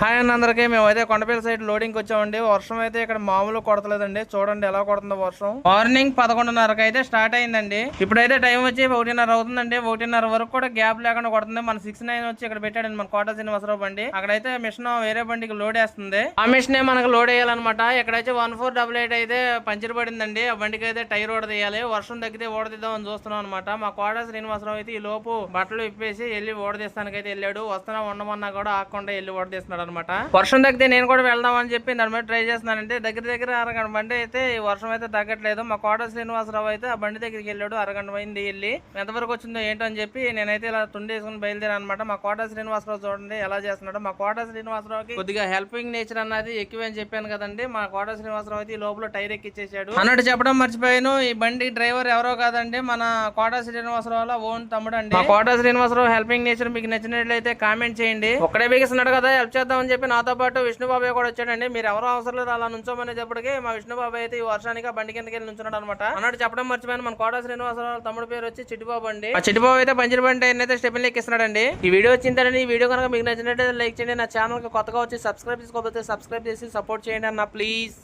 Hi అండి అందరికీ మేము అయితే కొండపల్లి సైడ్ లోడింగ్ వచ్చామండి. వర్షం అయితే ఇక్కడ మామూలు కొడతలేదండి. చూడండి ఎలా కొడుతుందో వర్షం. మార్నింగ్ పదకొండున్నరకు అయితే స్టార్ట్ అయిందండి. ఇప్పుడైతే టైం వచ్చి ఒకటిన్నర అవుతుందండి. ఒకటిన్నర వరకు కూడా గ్యాప్ లేకుండా కొడుతుంది. మన సిక్స్ నైన్ వచ్చి ఇక్కడ పెట్టాడండి మన కోట శ్రీనివాసరావు బండి. అక్కడైతే మిషన్ వేరే బండికి లోడ్ వేస్తుంది. ఆ మిషన్ మనకు లోడ్ వేయాలన్నమాట. ఇక్కడైతే వన్ ఫోర్ డబల్ ఎయిట్ అయితే పంచర్ పడిందండి. ఆ బండికి అయితే టైర్ ఓడదీయాలి వర్షం తగ్గితే ఓడదీద్దామని చూస్తున్నాం అనమాట మా కోట శ్రీనివాసరావు అయితే ఈ లోపు బట్టలు ఇప్పేసి వెళ్ళి ఓడదీస్తానికి అయితే వెళ్ళాడు. వస్తున్నా ఉండమన్నా కూడా ఆకుండా వెళ్ళి ఓడదీస్తున్నాడు అనమాట వర్షం తగ్గితే నేను కూడా వెళ్దాం అని చెప్పి దాని మీద ట్రై చేస్తున్నానంటే దగ్గర దగ్గర అరగంట బండి అయితే ఈ వర్షం అయితే తగ్గట్లేదు. మా కోట శ్రీనివాసరావు అయితే ఆ బండి దగ్గరికి వెళ్ళాడు అరగంట పోయింది వెళ్ళి. ఎంతవరకు వచ్చిందో ఏంటో అని చెప్పి నేనైతే ఇలా తుండేసుకుని బయలుదేరాను అనమాట మా కోట శ్రీనివాసరావు చూడండి ఎలా చేస్తున్నాడు. మా కోట శ్రీనివాసరావుకి కొద్దిగా హెల్పింగ్ నేచర్ అన్నది ఎక్కువ అని చెప్పాను కదండి. మా కోట శ్రీనివాసరావు అయితే ఈ లోపల టైర్ ఎక్కిచ్చేసాడు. అన్నట్టు చెప్పడం మర్చిపోయాను. ఈ బండి డ్రైవర్ ఎవరో కాదండి మన కోట శ్రీనివాసరావు ఓన్ తమ్ముడు అండి మా కోట శ్రీనివాసరావు హెల్పింగ్ నేచర్ మీకు నచ్చినట్లయితే కామెంట్ చేయండి. ఒక్కడే బిగిస్తున్నాడు కదా హెల్ప్ చేద్దామని చెప్పి నాతో పాటు విష్ణుబాబు కూడా వచ్చాడండి. మీరు ఎవరో అవసరం లేదు అలా నుంచోమనేటప్పటికి మా విష్ణుబాబు అయితే ఈ వర్షానికి బండి కిందకి వెళ్ళి నుంచున్నాడు అనమాట అన్నట్టు చెప్పడం మర్చిపోయాను. మన కోట శ్రీనివాసరావు తమ్ముడు పేరు వచ్చి చిట్టుబాబు అండి. ఆ చిట్టుబాబు అయితే పంచర్ బండి అయితే స్టెప్ ఎక్కిస్తున్నాడండి. ఈ వీడియో వచ్చిందండి. ఈ వీడియో కనుక మీకు నచ్చినట్టు లైక్ చేయండి. నా ఛానల్కి కొత్తగా వచ్చి సబ్స్క్రైబ్ చేసుకోకపోతే సబ్స్క్రైబ్ చేసి సపోర్ట్ చేయండి అన్న ప్లీజ్.